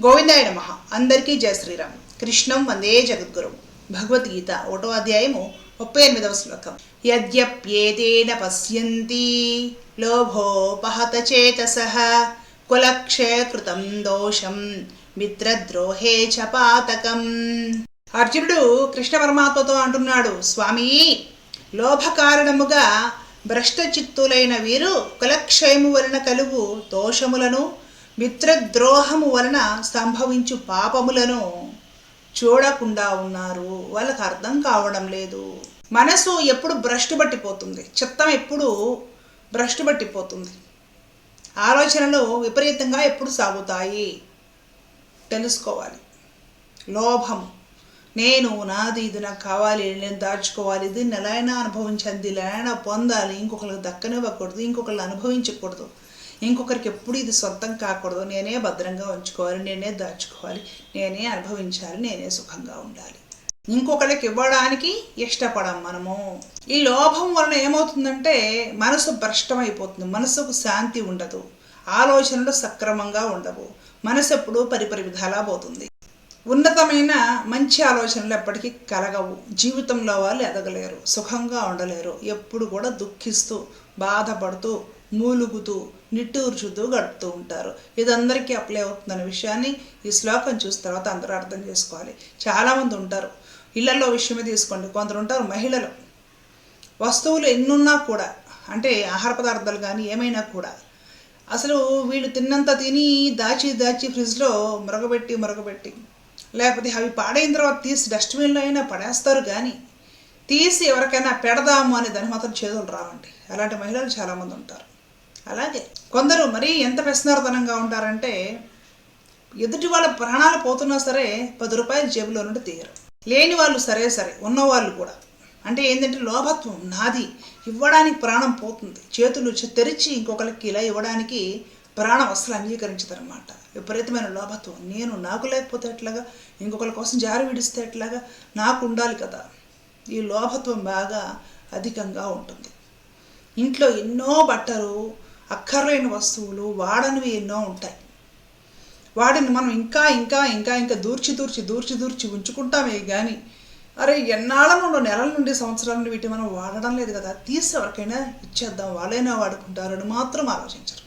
గోవిందాయ నమ. అందరికీ జయ శ్రీరామ్. కృష్ణం వందే జగద్గురు. భగవద్గీత ఒకటో అధ్యాయము ముప్పై ఎనిమిదవ శ్లోకం. యద్యప్యేతేన పశ్యంతి. లోభోపహత చేతస. కులక్షయకృతం దోషం. మిత్రద్రోహే చ పాతకం. అర్జునుడు కృష్ణ పరమాత్మతో అంటున్నాడు స్వామి లోభ కారణముగా భ్రష్ట చిత్తులైన వీరు కులక్షయము వలన కలుగు దోషములను మిత్రద్రోహము వలన సంభవించు పాపములను చూడకుండా ఉన్నారు. వాళ్ళకి అర్థం కావడం లేదు. మనసు ఎప్పుడు భ్రష్టు పట్టిపోతుంది. చిత్తం ఎప్పుడు భ్రష్టు పట్టిపోతుంది. ఆలోచనలు విపరీతంగా ఎప్పుడు సాగుతాయి? తెలుసుకోవాలి. లోభం నేను నాది ఇది నాకు కావాలి నేను దాచుకోవాలి ఇది నెలైనా దీన్ని ఎలా అయినా పొందాలి ఇంకొకరికి దక్కనివ్వకూడదు ఇంకొకరిని అనుభవించకూడదు. ఇంకొకరికి ఎప్పుడు ఇది సొంతం కాకూడదు. నేనే భద్రంగా ఉంచుకోవాలి నేనే దాచుకోవాలి నేనే అనుభవించాలి నేనే సుఖంగా ఉండాలి. ఇంకొకరికి ఇవ్వడానికి ఇష్టపడం మనము. ఈ లోభం వలన ఏమవుతుందంటే మనసు భ్రష్టమైపోతుంది మనసుకు శాంతి ఉండదు ఆలోచనలు సక్రమంగా ఉండవు మనసు ఎప్పుడు పరిపరి విధాలా పోతుంది. ఉన్నతమైన మంచి ఆలోచనలు ఎప్పటికీ కలగవు జీవితంలో వాళ్ళు ఎదగలేరు సుఖంగా ఉండలేరు ఎప్పుడు కూడా దుఃఖిస్తూ బాధపడుతూ మూలుగుతూ నిట్టూర్చుతూ గడుపుతూ ఉంటారు. ఇది అందరికీ అప్లై అవుతుందన్న విషయాన్ని ఈ శ్లోకం చూసిన తర్వాత అందరూ అర్థం చేసుకోవాలి. చాలామంది ఉంటారు. ఇళ్ళలో విషయమే తీసుకోండి. కొందరు ఉంటారు మహిళలు. వస్తువులు ఎన్నున్నా కూడా అంటే ఆహార పదార్థాలు కానీ ఏమైనా కూడా అసలు వీళ్ళు తిన్నంత తిని దాచి దాచి ఫ్రిడ్జ్లో మరగబెట్టి మరగబెట్టి లేకపోతే అవి పాడైన తర్వాత తీసి డస్ట్బిన్లో అయినా పడేస్తారు కానీ తీసి ఎవరికైనా పెడదాము అనే దాని మాత్రం చేతులు రావండి. అలాంటి మహిళలు చాలామంది ఉంటారు. అలాగే కొందరు మరీ ఎంత వ్యసనార్థనంగా ఉంటారంటే ఎదుటి వాళ్ళ ప్రాణాలు పోతున్నా సరే పది రూపాయలు జేబులో నుండి తీయరు. లేని వాళ్ళు సరే సరే ఉన్నవాళ్ళు కూడా. అంటే ఏంటంటే లోభత్వం నాది. ఇవ్వడానికి ప్రాణం పోతుంది. చేతులు తెరిచి ఇంకొకరికి ఇలా ఇవ్వడానికి ప్రాణం అసలు అంగీకరించదనమాట విపరీతమైన లోభత్వం. నేను నాకు లేకపోతే ఎట్లాగా? ఇంకొకరి కోసం జారి విడిస్తే ఎట్లాగా? నాకు ఉండాలి కదా. ఈ లోభత్వం బాగా అధికంగా ఉంటుంది. ఇంట్లో ఎన్నో బట్టలు అక్కర్లేని వస్తువులు వాడనివి ఎన్నో ఉంటాయి. వాటిని మనం ఇంకా ఇంకా ఇంకా ఇంకా దూర్చి దూర్చి దూర్చి దూర్చి ఉంచుకుంటామే కానీ అరే ఎన్నాళ్ళ నుండి నెలల నుండి సంవత్సరాల నుండి వీటిని మనం వాడడం లేదు కదా. తీసి ఎవరికైనా ఇచ్చేద్దాం వాళ్ళైనా వాడుకుంటారని మాత్రం ఆలోచించరు.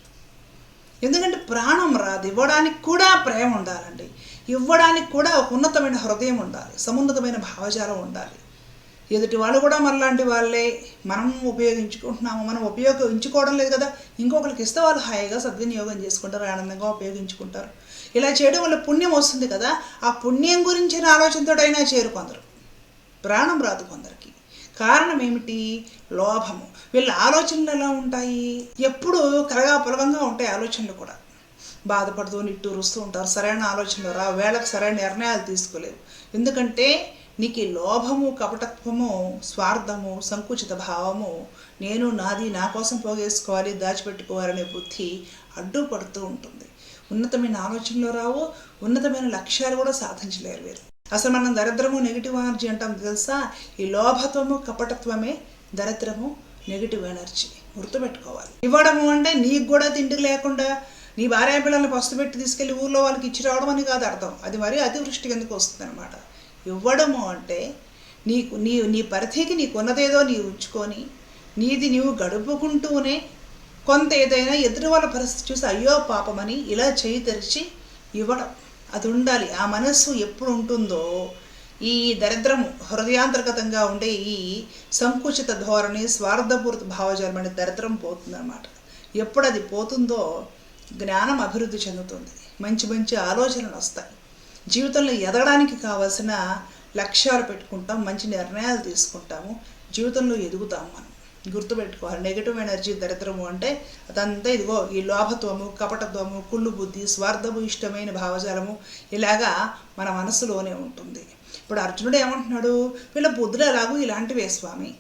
ఎందుకంటే ప్రాణం రాదు. ఇవ్వడానికి కూడా ప్రేమ ఉండాలండి. ఇవ్వడానికి కూడా ఒక ఉన్నతమైన హృదయం ఉండాలి. సమున్నతమైన భావజాలం ఉండాలి. ఎదుటి వాళ్ళు కూడా మనలాంటి వాళ్ళే. మనం ఉపయోగించుకుంటున్నాము. మనం ఉపయోగించుకోవడం లేదు కదా. ఇంకొకరికి ఇస్తే వాళ్ళు హాయిగా సద్వినియోగం చేసుకుంటారు ఆనందంగా ఉపయోగించుకుంటారు. ఇలా చేయడం వల్ల పుణ్యం వస్తుంది కదా. ఆ పుణ్యం గురించిన ఆలోచనతోటైనా చేరు కొందరు. ప్రాణం రాదు కొందరికి. కారణం ఏమిటి? లోభము. వీళ్ళ ఆలోచనలు ఎలా ఉంటాయి? ఎప్పుడు కలగా పొలగంగా ఉంటాయి ఆలోచనలు కూడా. బాధపడుతూ నిట్టూరుస్తూ ఉంటారు. సరైన ఆలోచనలు రా వేళకు సరైన నిర్ణయాలు తీసుకోలేవు. ఎందుకంటే నీకు లోభము కపటత్వము స్వార్థము సంకుచిత భావము నేను నాది నా కోసం పోగేసుకోవాలి దాచిపెట్టుకోవాలనే బుద్ధి అడ్డుపడుతూ ఉంటుంది. ఉన్నతమైన ఆలోచనలు రావు ఉన్నతమైన లక్ష్యాలు కూడా సాధించలేరు వీరు. అసలు మనం దరిద్రము నెగిటివ్ ఎనర్జీ అంటాం తెలుసా? ఈ లోభత్వము కపటత్వమే దరిద్రము నెగిటివ్ ఎనర్జీ గుర్తుపెట్టుకోవాలి. ఇవ్వడము అంటే నీకు కూడా తిండి లేకుండా నీ భార్య పిల్లల్ని పస్తు పెట్టి తీసుకెళ్ళి ఊర్లో వాళ్ళకి ఇచ్చి రావడం అని కాదు అర్థం. అది మరీ అతివృష్టి కిందకు వస్తుంది అనమాట ఇవ్వడము అంటే నీకు నీ నీ పరిధికి నీకున్నదేదో నీ నీవు ఉంచుకొని నీది నీవు గడుపుకుంటూనే కొంత ఏదైనా ఎదురు వాళ్ళ పరిస్థితి చూసి అయ్యో పాపమని ఇలా చేయి తెరిచి ఇవ్వడం. అది ఉండాలి. ఆ మనస్సు ఎప్పుడు ఉంటుందో ఈ దరిద్రము హృదయాంతర్గతంగా ఉండే ఈ సంకుచిత ధోరణి స్వార్థపూరిత భావజాలం దరిద్రం పోతుందన్నమాట. ఎప్పుడు అది పోతుందో జ్ఞానం అభివృద్ధి చెందుతుంది. మంచి మంచి ఆలోచనలు వస్తాయి. జీవితంలో ఎదగడానికి కావాల్సిన లక్ష్యాలు పెట్టుకుంటాం మంచి నిర్ణయాలు తీసుకుంటాము జీవితంలో ఎదుగుతాం మనం. గుర్తుపెట్టుకోవాలి నెగిటివ్ ఎనర్జీ దరిద్రము అంటే అదంతా ఇదిగో ఈ లోభత్వము కపటత్వము కుళ్ళు బుద్ధి స్వార్థము ఇష్టమైన భావజాలము ఇలాగా మన మనసులోనే ఉంటుంది. ఇప్పుడు అర్జునుడు ఏమంటున్నాడు? వీళ్ళ బుద్ధులు ఎలాగూ ఇలాంటివే స్వామి.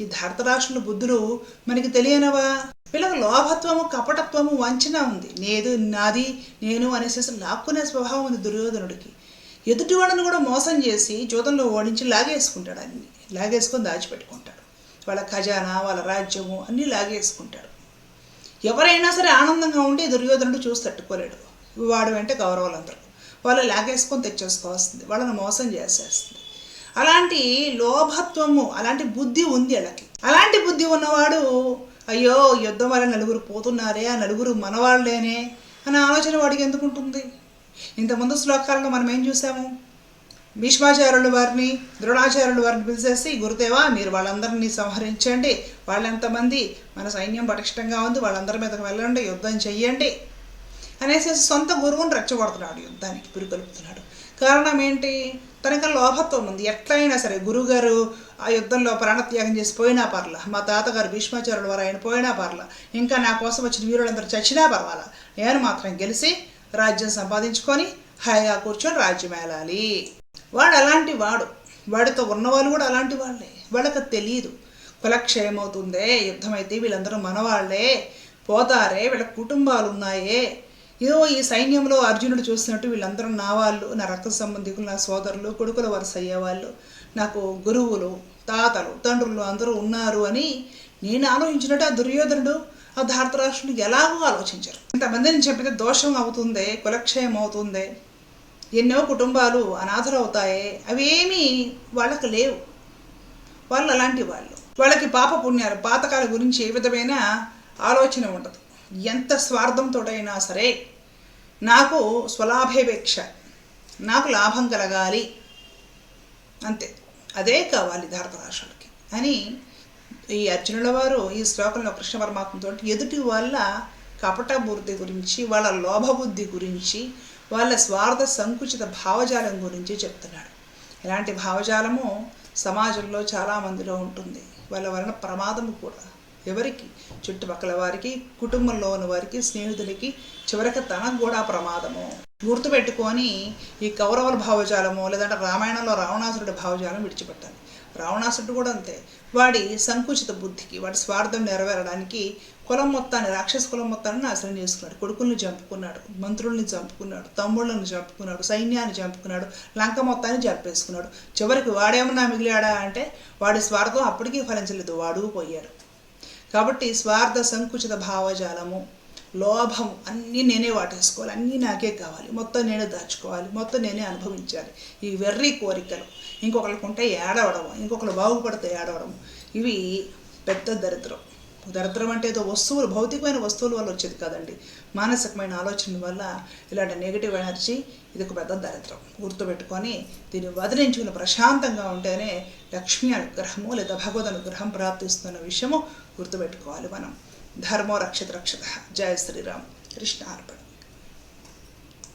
ఈ ధర్తరాష్ట్రుల బుద్ధులు మనకి తెలియనవా? వీళ్ళకి లోభత్వము కపటత్వము వంచన ఉంది. నేదు నాది నేను అనేసి లాక్కునే స్వభావం ఉంది దుర్యోధనుడికి. ఎదుటివాడిని కూడా మోసం చేసి జూతంలో ఓడించి లాగేసుకుంటాడు అన్ని. లాగేసుకొని దాచిపెట్టుకుంటాడు. వాళ్ళ ఖజానా వాళ్ళ రాజ్యము అన్నీ లాగేసుకుంటాడు. ఎవరైనా సరే ఆనందంగా ఉంటే దుర్యోధనుడు చూసి తట్టుకోలేడు. వాడు వెంట కౌరవులందరూ వాళ్ళు లాగేసుకొని తెచ్చేసుకోవాల్సింది. వాళ్ళని మోసం చేసేస్తుంది. అలాంటి లోభత్వము అలాంటి బుద్ధి ఉంది వాళ్ళకి అలాంటి బుద్ధి ఉన్నవాడు అయ్యో యుద్ధం వల్ల నలుగురు పోతున్నారే ఆ నలుగురు మనవాళ్ళేనే అనే ఆలోచన వాడికి ఎందుకు ఉంటుంది? ఇంతకుముందు శ్లోకాలలో మనం ఏం చూసాము? భీష్మాచార్యుల వారిని ద్రోణాచార్యుల వారిని పిలిచేసి గురుదేవా మీరు వాళ్ళందరినీ సంహరించండి. వాళ్ళెంతమంది మన సైన్యం పటిష్టంగా ఉంది. వాళ్ళందరి మీదకి వెళ్ళండి. యుద్ధం చెయ్యండి. అనేసి సొంత గురువుని రెచ్చగొడుతున్నాడు యుద్ధానికి పురుగొలుపుతున్నాడు. కారణం ఏంటి? తనక లోభత్వం ఉంది. ఎట్లయినా సరే గురుగారు ఆ యుద్ధంలో ప్రాణత్యాగం చేసి పోయినా పర్ల. మా తాతగారు భీష్మాచార్యుల వారు ఆయన పోయినా పర్ల. ఇంకా నా కోసం వచ్చిన వీరులందరూ చచ్చినా పర్వాలా? నేను మాత్రం గెలిచి రాజ్యం సంపాదించుకొని హాయిగా కూర్చొని రాజ్యం ఏలాలి. వాడు అలాంటి వాడు. వాడితో ఉన్నవాళ్ళు కూడా అలాంటి వాళ్ళే. వాళ్ళకి తెలియదు కులక్షయమవుతుందే. యుద్ధమైతే వీళ్ళందరూ మనవాళ్ళే. పోతారే. వీళ్ళ కుటుంబాలు ఉన్నాయే ఏదో ఈ సైన్యంలో అర్జునుడు చూసినట్టు వీళ్ళందరూ నా వాళ్ళు నా రక్త సంబంధికులు నా సోదరులు కొడుకుల వరుస అయ్యేవాళ్ళు నాకు గురువులు తాతలు తండ్రులు అందరూ ఉన్నారు అని నేను ఆలోచించినట్టు ఆ దుర్యోధనుడు ఆ ధారతరాష్ట్రుడు ఎలాగో ఆలోచించారు. ఇంతమందిని చెప్పితే దోషం అవుతుంది కులక్షయం అవుతుంది? ఎన్నో కుటుంబాలు అనాథలు అవుతాయి అవేమీ వాళ్ళకి లేవు. వాళ్ళు అలాంటి వాళ్ళు. వాళ్ళకి పాప పుణ్యాలు పాతకాల గురించి ఏ విధమైన ఆలోచన ఉండదు. ఎంత స్వార్థంతోడైనా సరే నాకు స్వలాభేపేక్ష నాకు లాభం కలగాలి. అంతే. అదే కావాలి ధారతరాష్ట్రాలకి. అని ఈ అర్జునుల వారు ఈ శ్లోకంలో కృష్ణ పరమాత్మతో ఎదుటి వాళ్ళ కపట బుద్ధి గురించి వాళ్ళ లోభబుద్ధి గురించి వాళ్ళ స్వార్థ సంకుచిత భావజాలం గురించి చెప్తున్నాడు. ఇలాంటి భావజాలము సమాజంలో చాలామందిలో ఉంటుంది. వాళ్ళ వలన ప్రమాదము కూడా. ఎవరికి? చుట్టుపక్కల వారికి కుటుంబంలో ఉన్న వారికి స్నేహితులకి చివరికి తనకు కూడా ప్రమాదము. గుర్తుపెట్టుకొని ఈ కౌరవుల భావజాలము లేదంటే రామాయణంలో రావణాసురుడి భావజాలం విడిచిపెట్టాలి. రావణాసురుడు కూడా అంతే. వాడి సంకుచిత బుద్ధికి వాడి స్వార్థం నెరవేరడానికి కులం మొత్తాన్ని రాక్షస కులం మొత్తాన్ని నాశనం చేసుకున్నాడు. కొడుకుల్ని చంపుకున్నాడు మంత్రుల్ని చంపుకున్నాడు తమ్ముళ్ళని చంపుకున్నాడు సైన్యాన్ని చంపుకున్నాడు లంక మొత్తాన్ని చంపేసుకున్నాడు. చివరికి వాడేమన్నా మిగిలాడా అంటే వాడి స్వార్థం అప్పటికీ ఫలించలేదు. వాడు పోయాడు. కాబట్టి స్వార్థ సంకుచిత భావజాలము లోభం అన్నీ నేనే వాటేసుకోవాలి. అన్నీ నాకే కావాలి. మొత్తం నేనే దాచుకోవాలి. మొత్తం నేనే అనుభవించాలి. ఈ వెర్రి కోరికలు. ఇంకొకరికి ఉంటే ఏడవడం ఇంకొకరు బాగుపడితే ఏడవడం ఇవి పెద్ద దరిద్రం. దరిద్రం అంటే ఏదో వస్తువులు భౌతికమైన వస్తువుల వల్ల వచ్చేది కాదండి. మానసికమైన ఆలోచన వల్ల ఇలాంటి నెగిటివ్ ఎనర్జీ ఇది ఒక పెద్ద దరిద్రం. గుర్తుపెట్టుకొని దీన్ని వదిలించుకుని ప్రశాంతంగా ఉంటేనే లక్ష్మీ అనుగ్రహము లేదా భగవద్ అనుగ్రహం ప్రాప్తిస్తున్న విషయము గుర్తుపెట్టుకోవాలి మనం. ధర్మో రక్షిత రక్షత. జయ శ్రీరామ్. కృష్ణ అర్పణ.